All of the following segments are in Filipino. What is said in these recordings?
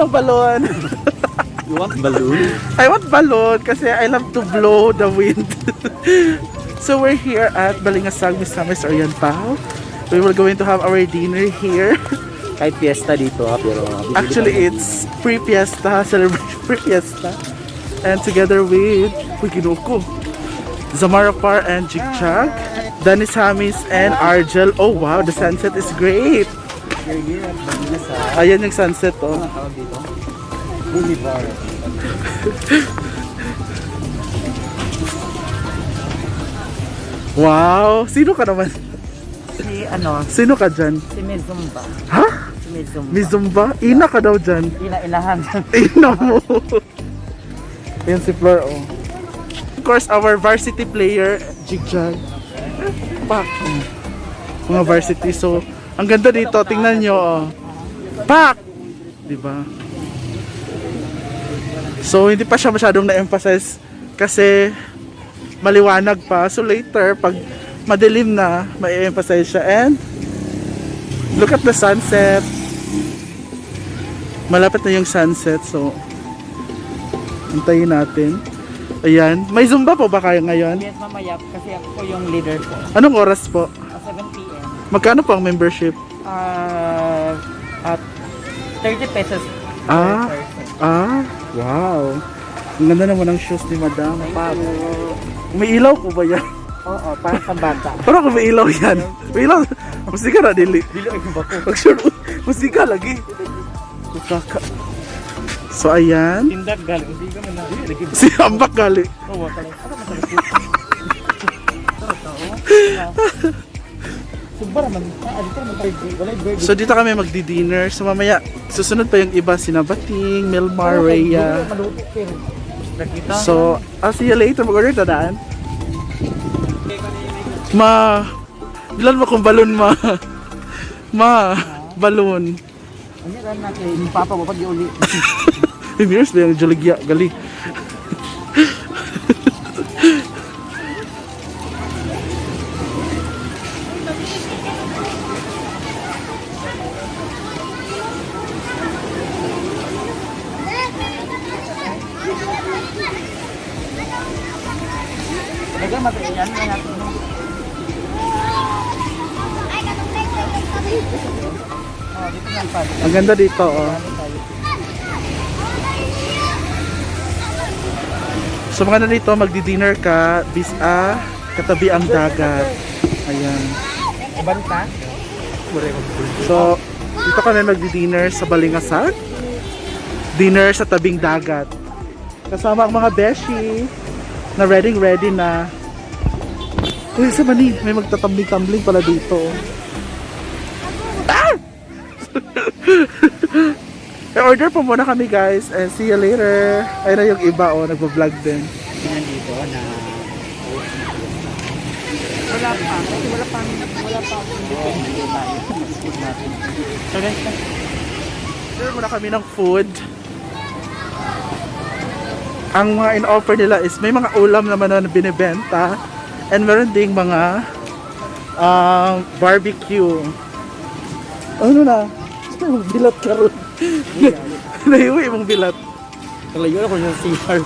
ng balon. You want balloon? I want balon kasi I love to blow the wind. so we're here at Balingasag Misamis Oriental. We will going to have our dinner here. Kahit fiesta dito ah, pero... bibili Actually, it's pre-fiesta, celebration pre-fiesta. And together with, uy, ginuko. Zamara Par and Jigchag, Danis Hamis and Argel. Oh wow, the sunset is great. We're here at Balinasa. Ayan yung sunset oh. Ano tawag dito? Boulevard. Wow, sino ka naman? Si ano, Sino ka dyan? si Mizumba. Ha? Si Mizumba. Mizumba? Ina ka daw dyan. Ila-ilahan. Ina mo. Yan si Flor, oh. Of course, our varsity player, Jigjag. Pak. Mga varsity. So, ang ganda dito. Tingnan nyo, oh. Pak! Diba? So, hindi pa siya masyadong na-emphasize kasi maliwanag pa. So, later, pag madilim na, may emphasize siya. And, look at the sunset. Malapit na yung sunset. So, Antayin natin. Ayan. May Zumba po ba kayo ngayon? yes, mamaya, kasi ako po yung leader po. Anong oras po? 7 p.m. Magkano po ang membership? Uh, at 30 pesos per Ah. person. Ah, wow. Ang ganda naman ng shoes ni Madam. Pag. May ilaw po ba yan? Oo, parang pambata. Parang kung may ilaw yan. May ilaw. Musika na dili. Dilo yung bako. Pag sure, musika lagi. Kaka. So ayan. Tindag galing. Hindi ka man na. Lagi Si Ambak gali. Oo, pala. Ano So dito kami magdi-dinner. So mamaya susunod pa yung iba. Sinabating, Rhea. Maluto pero. Nakita. So, I'll see you later. Mag-order ta daan. Ma, bilan mo kung balon ma. Ma, balon. Ano yan natin? Yung papa mo pag uli. Mirrors ba yung Joligya? Gali. Ang ganda dito, oh. So mga na dito, magdi-dinner ka, bis a, katabi ang dagat. Ayan. Banta? So, dito kami magdi-dinner sa Balingasag. Dinner sa tabing dagat. Kasama ang mga beshi na ready ready na. Uy, sa mani, may magtatambling-tambling pala dito. I-order po muna kami guys and see you later. Ayun na yung iba oh, nagpa-vlog din. Yan dito na wala pa. Kasi wala pa. Wala pa. Hindi natin. So guys, Order muna kami ng food. Ang mga in-offer nila is may mga ulam naman na binibenta and meron ding mga um, barbecue. Ano na? Bilat ka ron. Naiuwi mong bilat. Kalayo ako sa CR.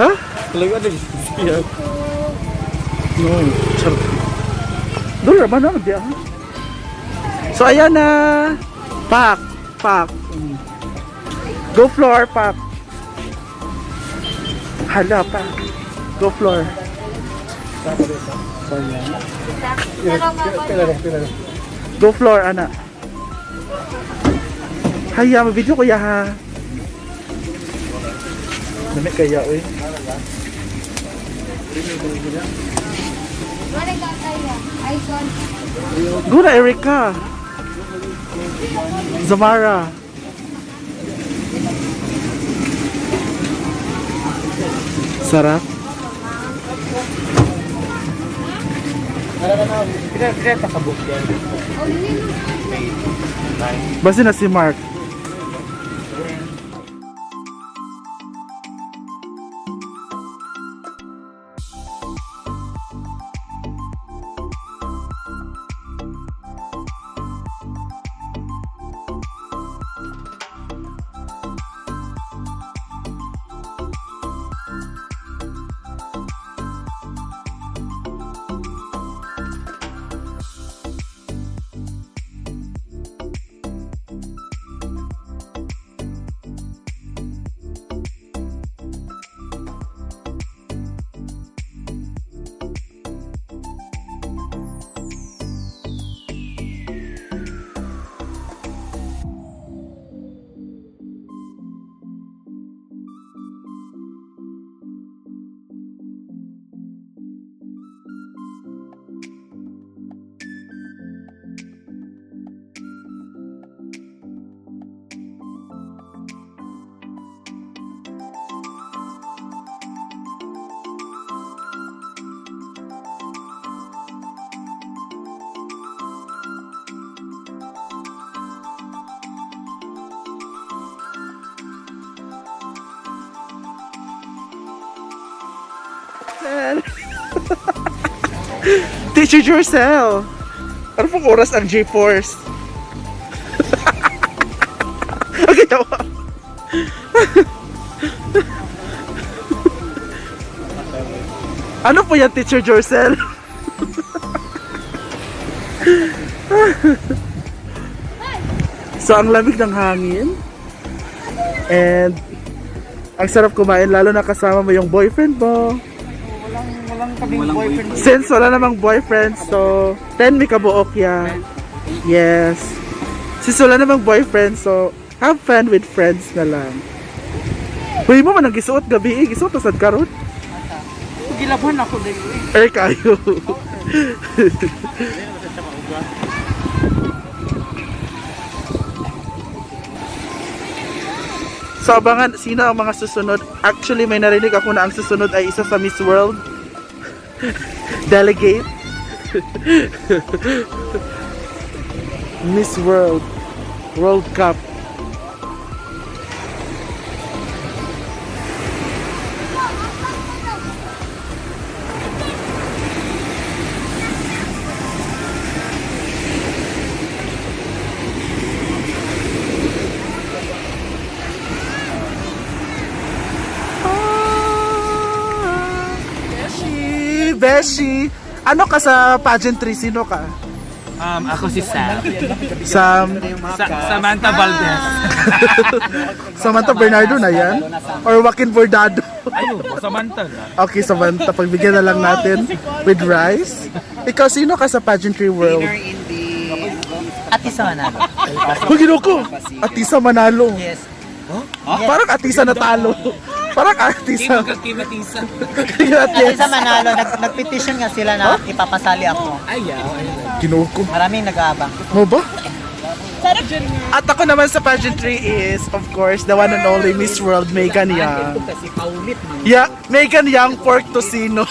Ha? Kalayo ako sa CR. No. Charot. Doon naman na. Di ah. So ayan na. Pak. Pak. Go floor, pak. Hala, pak. Go floor. Go floor, ana. Haya, mag-video ko ya ha. Dami kaya, eh. Go na, Erika. Zamara. Sarap. Basta na si Mark. Teacher yourself. Ano pong oras ang G-Force? okay, tawa. ano po yan, Teacher Jorcel? so, ang lamig ng hangin. And, ang sarap kumain, lalo na kasama mo yung boyfriend mo. Walang, walang kaming boyfriend. Since wala namang boyfriend, so 10 mi kabuok ya. Yes. Since wala namang boyfriend, so have fun with friends na lang. Uy mo man ang gisuot gabi, eh. gisuot na sad karon. Gilabhan ako dahil. Er kayo. So abangan sino ang mga susunod. Actually may narinig ako na ang susunod ay isa sa Miss World delegate. Miss World World Cup. Beshi. Ano ka sa pageantry? Sino ka? Um, ako si Sam. Sam, Sa- Samantha Valdez. Samantha Bernardo na yan? Or Joaquin Bordado? Ayun, Samantha na. Okay, Samantha, pagbigyan na lang natin with rice. Ikaw, sino ka sa pageantry world? in the... Atisa Manalo. Huwag ko! Atisa Manalo. Yes. Parang Atisa natalo. Parang Atisa. Magkakimatisa. Atisa Manalo, nag nagpetition nga sila na ipapasali ako. Ayaw. Ginuko. Maraming nag-aabang. Mo ba? At ako naman sa pageantry is, of course, the one and only Miss World, Megan Young. Kasi paulit mo. Yeah, Megan Young, pork tocino.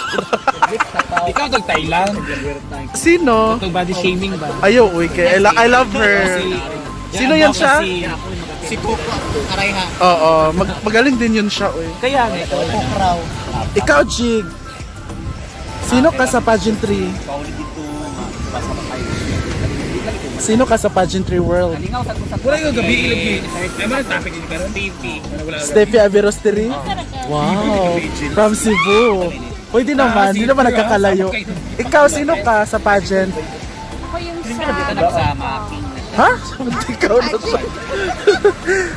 Ikaw tag Thailand. Sino? Itong body shaming ba? Ayaw, uy, kay, I, lo- I love her. Sino yan siya? Si Coco. Arayha. Oo, mag magaling din yun siya, uy. Kaya nga ito. Pokraw. Ikaw, Jig. Sino ka sa pageantry? Sino ka sa pageantry world? Wala yung gabi ilagi. Ay na topic ni karon. TV. Wala. Steffi Averosteri? Wow, from Cebu. Di naman, di naman nagkakalayo. Ikaw, sino ka sa pageant? Ha? Ikaw na siya.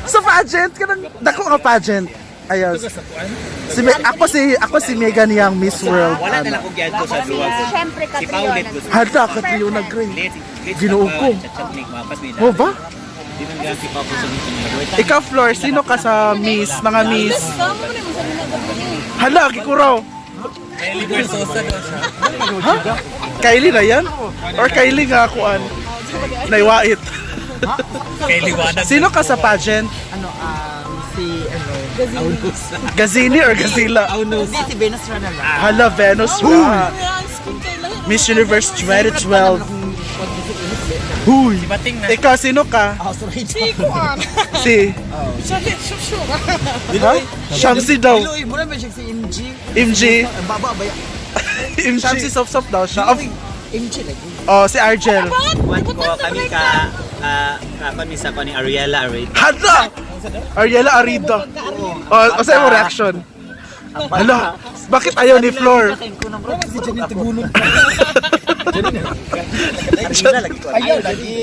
sa pageant? Kanang, dako nga pageant. Ayun. Si Me- ako si ako si Megan Young Miss World. Wala na lang kong gyud ko sa duwag. Siyempre, Si Paulit Catriona. gusto. Hada ka triyo na. Let's let's Ginoo ko. Mo ba? Sa meeting. Ikaw, Flor, sino ka sa Miss? Mga Miss? Hala, kikuraw. Ha? Kylie na yan? Or Kylie nga akuan? Naiwait. Kay liwanag. Sino ka sa pageant? Ano, um, si, ano, Gazini or Gazila? hindi si Venus Ranala. Hala, Venus Ra. Miss Universe 2012. Huy! Bating na. Ikaw, sino ka? House Rage. Si... Ha? Shamsi daw. Iloy, muna ba siya si MG? MG. Baba ba yan? Shamsi Sop daw siya. MG lagi. Oh, si Argel. Wan ko kami ka ah kapan mi sa ko ni Ariela Arid. Hala! Ariela Arida. Oh, o sa'yo mo reaction? Hala, bakit ayaw ni Flor? Si Janine Tigunod. Ayaw, lagi.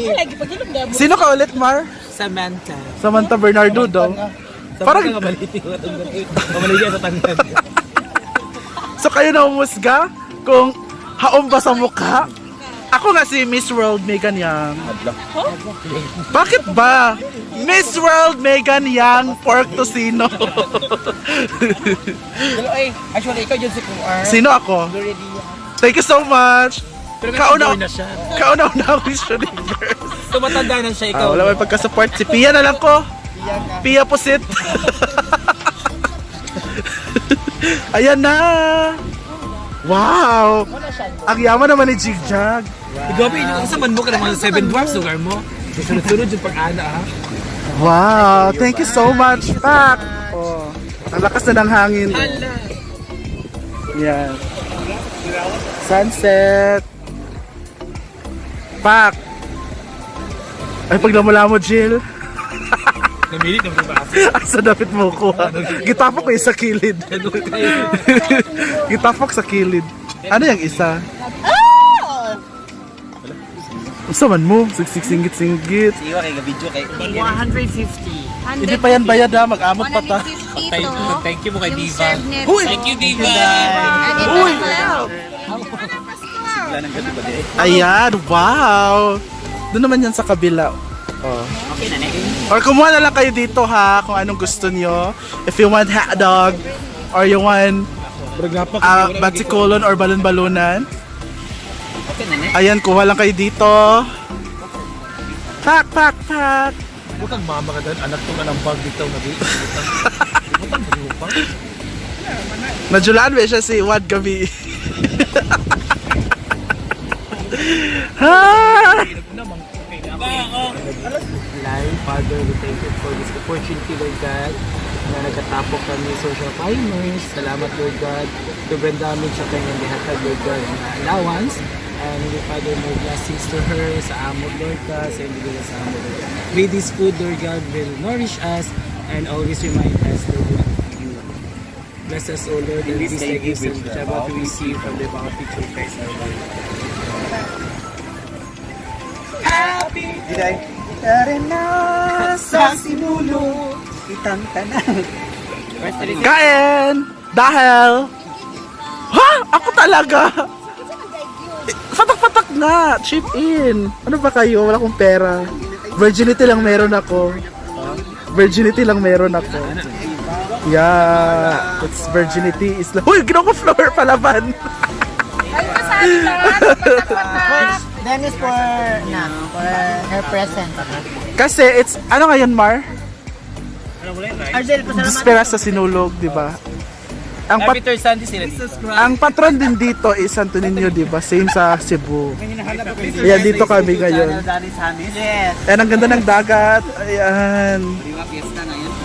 Sino ka ulit, Mar? Samantha. Samantha Bernardo daw. Parang, Kabaliti ko. Pamaligyan sa tangan. so kayo na umusga kung haom ba sa mukha? Ako nga si Miss World Megan Young. Bakit ba? Miss World Megan Young Pork Tocino. Pero ay, actually, ikaw yun si QR. Sino ako? Thank you so much. Kauna, na siya. kauna na ako Miss Universe. So matanda na siya Ah, ikaw. wala may pagka-support. Si Pia na lang ko. Pia Pusit. Ayan na. Wow. Ang yaman naman ni Jigjag. Gabi, yun sa man mo ka ng mga seven dwarfs lugar mo. Sunod-sunod yung pag-ana ha. Wow. Thank you so much, Pak. Oh, ang lakas na ng hangin. Yan. Sunset. Pak. Ay, pag namula mo, Jill. Namilit ng ba? Asa dapat mo ko? Gitapok ko yung sa kilid. Gitapok sa kilid. Ano yung isa? Usa man mo? Sigsig singgit singgit. Siwa kay video kay 150. Hindi pa yan bayad ha, mag-amot pa ta. Thank you, thank you mo kay Diva. Uy! Thank you, Diva. Uy! wala nang gabi ba dire. Ayan, wow! Doon naman yan sa kabila. Oh. Okay na ne. Or kumuha na lang kayo dito ha, kung anong gusto nyo. If you want hotdog, or you want uh, batikolon or balon-balonan. Na. Ayan, kuha lang kayo dito. Pak, pak, pak. Butang mama ka doon, anak tong anang bag dito. Nag- Butang lupa. Najulaan ba siya si Wad Gabi? ha! Life, Father, we thank you for this opportunity, Lord God, na nagkatapok kami social climbers. Salamat, Lord God. Sobrang dami siya kanyang lihatag, Lord God, na allowance. And Lord Father, more blessings to her, sa amo, Lord God, sa individual sa amo, Lord God. May this food, Lord God, will nourish us and always remind us, Lord God, you. Bless us, O Lord, and these gifts which are about to receive from the bounty through Christ our Lord. Diday. Sa sinulo, itang tanan. Kain! Dahil... Ha? Ako talaga! Eh, Patak-patak nga! Chip in! Ano ba kayo? Wala akong pera. Virginity lang meron ako. Virginity lang meron ako. Yeah. It's virginity is lang. Uy! Ginawa ko flower palaban! Then is for, na, for her present. Kasi it's... Ano ngayon, Mar? Argel, pasalamat. Dispera sa sinulog, di ba? Ang, pat- Peter Sandy sila. ang patron din dito is Santo Niño, di ba? Same sa Cebu. Ayan, dito kami ngayon. Yes. Ayan, ang ganda ng dagat. Ayan.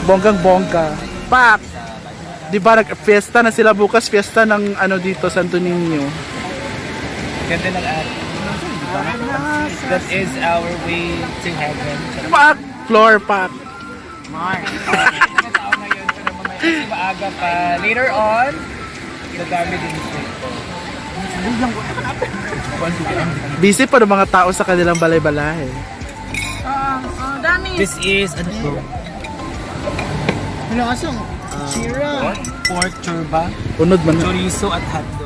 Bonggang bongga. Pak! Di ba nag-fiesta na sila bukas? Fiesta ng ano dito, Santo Niño. Ganda ng at. That is our way to heaven. Pak! Floor pak. Kasi maaga pa. Later on, dadami din ito. Busy pa ng mga tao sa kanilang balay-balay. This is, ano to? Hello, asong. Chira. Pork churba, Unod man. chorizo at hotdog.